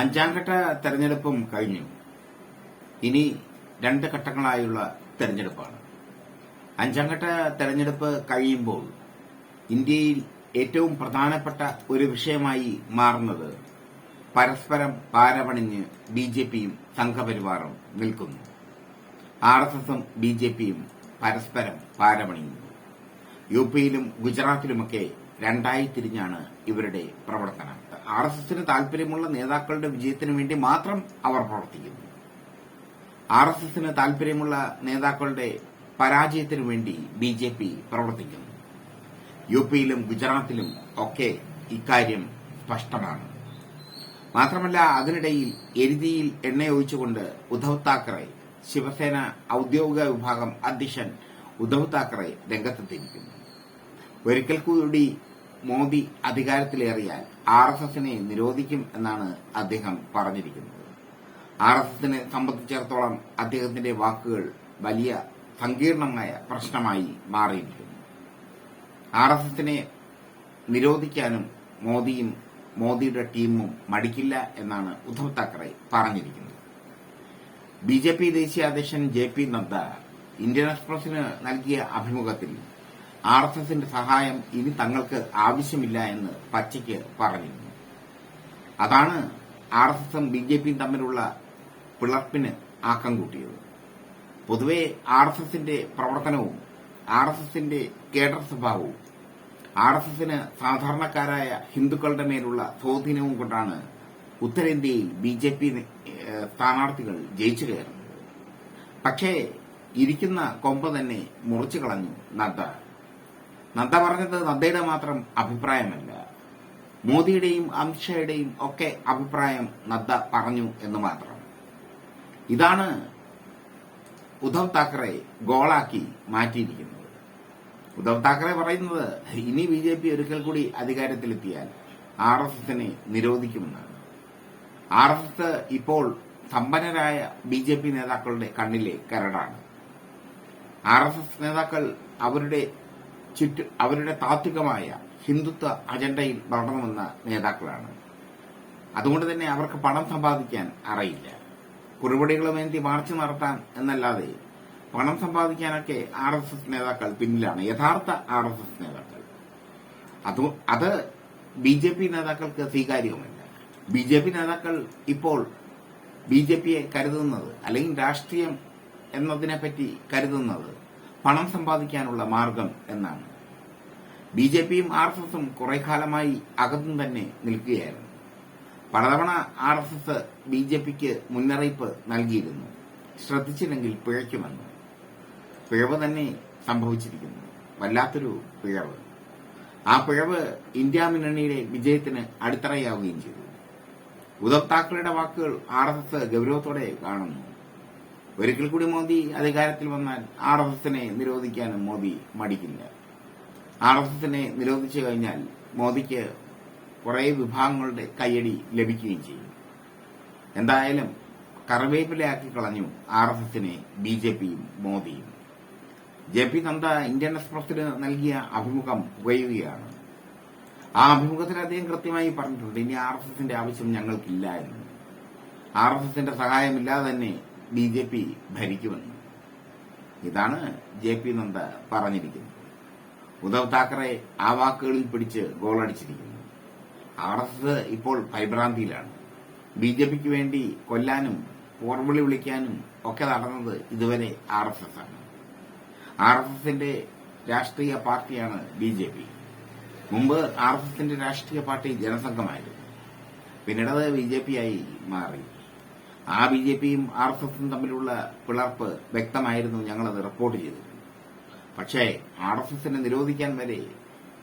അഞ്ചാം ഘട്ട തെരഞ്ഞെടുപ്പും കഴിഞ്ഞു. ഇനി രണ്ട് ഘട്ടങ്ങളായുള്ള തെരഞ്ഞെടുപ്പാണ്. അഞ്ചാം ഘട്ട തെരഞ്ഞെടുപ്പ് കഴിയുമ്പോൾ ഇന്ത്യയിൽ ഏറ്റവും പ്രധാനപ്പെട്ട ഒരു വിഷയമായി മാറുന്നത് പരസ്പരം പാരപണിഞ്ഞ് ബി ജെ പിയും സംഘപരിവാറും നിൽക്കുന്നു. ആർ എസ് എസും ബി ജെ പിയും പരസ്പരം പാരപണിയുന്നു യു പിയിലും ഗുജറാത്തിലുമൊക്കെ രണ്ടായി തിരിഞ്ഞാണ് ഇവരുടെ പ്രവർത്തനം. ആർ എസ് എസിന് താല്പര്യമുള്ള നേതാക്കളുടെ വിജയത്തിന് വേണ്ടി മാത്രം അവർ പ്രവർത്തിക്കുന്നു. ആർ എസ് എസിന് താല്പര്യമുള്ള നേതാക്കളുടെ പരാജയത്തിനു വേണ്ടി ബി ജെ പി പ്രവർത്തിക്കുന്നു. യു പിയിലും ഗുജറാത്തിലും ഒക്കെ ഇക്കാര്യം സ്പഷ്ടമാണ്. മാത്രമല്ല അതിനിടയിൽ എരുതിയിൽ എണ്ണയൊഴിച്ചുകൊണ്ട് ഉദ്ധവ് താക്കറെ ശിവസേന ഔദ്യോഗിക വിഭാഗം അധ്യക്ഷൻ ഉദ്ധവ് താക്കറെ രംഗത്തെത്തിയിരിക്കുന്നു. ഒരിക്കൽ കൂടി മോദി അധികാരത്തിലേറിയാൽ ആർ എസ് എസിനെ നിരോധിക്കും എന്നാണ് അദ്ദേഹം പറഞ്ഞിരിക്കുന്നത്. ആർ എസ് എസിനെ സംബന്ധിച്ചിടത്തോളം അദ്ദേഹത്തിന്റെ വാക്കുകൾ വലിയ സങ്കീർണമായ പ്രശ്നമായി മാറിയിരിക്കുന്നു. ആർ എസ് എസിനെ നിരോധിക്കാനും മോദിയും മോദിയുടെ ടീമും മടിക്കില്ല എന്നാണ് ഉദ്ധവ് താക്കറെ പറഞ്ഞിരിക്കുന്നത്. ബി ജെ പി ദേശീയ അധ്യക്ഷൻ ജെ പി നദ്ദ ഇന്ത്യൻ എക്സ്പ്രസിന് നൽകിയ അഭിമുഖത്തിൽ ആർ എസ് എസിന്റെ സഹായം ഇനി തങ്ങൾക്ക് ആവശ്യമില്ല എന്ന് പച്ചയ്ക്ക് പറഞ്ഞിരുന്നു. അതാണ് ആർ എസ് എസും ബി ജെ പിയും തമ്മിലുള്ള പിളർപ്പിന് ആക്കം കൂട്ടിയത്. പൊതുവെ ആർ എസ് എസിന്റെ പ്രവർത്തനവും ആർ എസ് എസിന്റെ കേഡർ സ്വഭാവവും ആർ എസ് എസിന് സാധാരണക്കാരായ ഹിന്ദുക്കളുടെ മേലുള്ള സ്വാധീനവും കൊണ്ടാണ് ഉത്തരേന്ത്യയിൽ ബി ജെ പി സ്ഥാനാർത്ഥികൾ ജയിച്ചു കയറുന്നത്. പക്ഷേ ഇരിക്കുന്ന കൊമ്പ തന്നെ മുറിച്ചു കളഞ്ഞു നദ്ദ. നദ്ദ പറഞ്ഞത് നദ്ദയുടെ മാത്രം അഭിപ്രായമല്ല. മോദിയുടെയും അമിത്ഷായുടെയും ഒക്കെ അഭിപ്രായം നദ്ദ പറഞ്ഞു എന്ന് മാത്രം. ഇതാണ് ഉദ്ധവ് താക്കറെ ഗോളാക്കി മാറ്റിയിരിക്കുന്നത്. ഉദ്ധവ് താക്കറെ പറയുന്നത് ഇനി ബി ജെ പി ഒരിക്കൽ കൂടി അധികാരത്തിലെത്തിയാൽ ആർ എസ് എസിനെ നിരോധിക്കുമെന്നാണ്. ആർ എസ് എസ് ഇപ്പോൾ സമ്പന്നരായ ബി ജെ പി നേതാക്കളുടെ കണ്ണിലെ കരടാണ്. ആർ എസ് എസ് നേതാക്കൾ അവരുടെ ചുറ്റു അവരുടെ താത്വികമായ ഹിന്ദുത്വ അജണ്ടയിൽ വളർന്നുവന്ന നേതാക്കളാണ്. അതുകൊണ്ട് തന്നെ അവർക്ക് പണം സമ്പാദിക്കാൻ അറിയില്ല. കുറുപടികളുമേന്തി മാർച്ച് നടത്താൻ എന്നല്ലാതെ പണം സമ്പാദിക്കാനൊക്കെ ആർ എസ് എസ് നേതാക്കൾ പിന്നിലാണ്. യഥാർത്ഥ ആർ എസ് എസ് നേതാക്കൾ. അത് അത് ബി ജെ പി നേതാക്കൾക്ക് സ്വീകാര്യവുമല്ല. ബി ജെ പി നേതാക്കൾ ഇപ്പോൾ ബി ജെ പിയെ കരുതുന്നത് അല്ലെങ്കിൽ രാഷ്ട്രീയം എന്നതിനെപ്പറ്റി കരുതുന്നത് പണം സമ്പാദിക്കാനുള്ള മാർഗം എന്നാണ്. ബി ജെ പിയും ആർ എസ് എസും കുറെ കാലമായി അകത്തും തന്നെ നിൽക്കുകയായിരുന്നു. പലതവണ R S S B J പിക്ക് മുന്നറിയിപ്പ് നൽകിയിരുന്നു. ശ്രദ്ധിച്ചില്ലെങ്കിൽ പിഴയ്ക്കുമെന്ന് പിഴവ് തന്നെ സംഭവിച്ചിരിക്കുന്നു. വല്ലാത്തൊരു പിഴവ്. ആ പിഴവ് ഇന്ത്യ മുന്നണിയുടെ വിജയത്തിന് അടിത്തറയാവുകയും ചെയ്തു. ഉദ്ധവ് വാക്കുകൾ ആർ എസ് എസ് ഗൌരവത്തോടെ കാണുന്നു. ഒരിക്കൽ കൂടി മോദി അധികാരത്തിൽ വന്നാൽ ആർ എസ് എസിനെ നിരോധിക്കാനും മോദി മടിക്കില്ല. ആർ എസ് എസിനെ നിരോധിച്ചു കഴിഞ്ഞാൽ മോദിക്ക് കുറെ വിഭാഗങ്ങളുടെ കയ്യടി ലഭിക്കുകയും ചെയ്യും. എന്തായാലും കറിവേപ്പിലയാക്കി കളഞ്ഞു ആർ എസ് എസിനെ ബി ജെ പിയും മോദിയും. ജെ പി നന്ദ ഇന്ത്യൻ എക്സ്പ്രസിന് നൽകിയ അഭിമുഖം പുകയുകയാണ്. ആ അഭിമുഖത്തിൽ അദ്ദേഹം കൃത്യമായി പറഞ്ഞിട്ടുണ്ട് ഇനി ആർ എസ് എസിന്റെ ആവശ്യം ഞങ്ങൾക്കില്ല എന്ന്. ആർ എസ് എസിന്റെ സഹായമില്ലാതെ തന്നെ ബി ജെ പി ഭരിക്കുമെന്ന്. ഇതാണ് ജെ പി നന്ദ പറഞ്ഞിരിക്കുന്നത്. ഉദ്ധവ് താക്കറെ ആ വാക്കുകളിൽ പിടിച്ച് ഗോളടിച്ചിരിക്കുന്നു. ആർ എസ് എസ് ഇപ്പോൾ പരിഭ്രാന്തിയിലാണ് ബി ജെ പിക്ക് വേണ്ടി കൊല്ലാനും പോർവിളി വിളിക്കാനും ഒക്കെ നടന്നത് ഇതുവരെ ആർ എസ് എസ് ആണ്. ആർ എസ് എസിന്റെ രാഷ്ട്രീയ പാർട്ടിയാണ് ബി ജെ പി. മുമ്പ് ആർ എസ് എസിന്റെ രാഷ്ട്രീയ പാർട്ടി ജനസംഘമായിരുന്നു. പിന്നീട് ബി ജെ പി ആയി മാറി. ആ ബി ജെ പിയും ആർ എസ് എസും തമ്മിലുള്ള പിളർപ്പ് വ്യക്തമായിരുന്നു ഞങ്ങളത് റിപ്പോർട്ട് ചെയ്തിരുന്നു പക്ഷേ ആർ എസ് എസിനെ നിരോധിക്കാൻ വരെ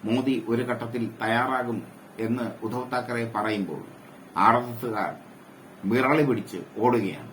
മോദി ഒരു ഘട്ടത്തിൽ തയ്യാറാകും എന്ന് ഉദ്ധവ് താക്കറെ പറയുമ്പോൾ ആർ എസ് എസുകാർ വിറളി പിടിച്ച് ഓടുകയാണ്.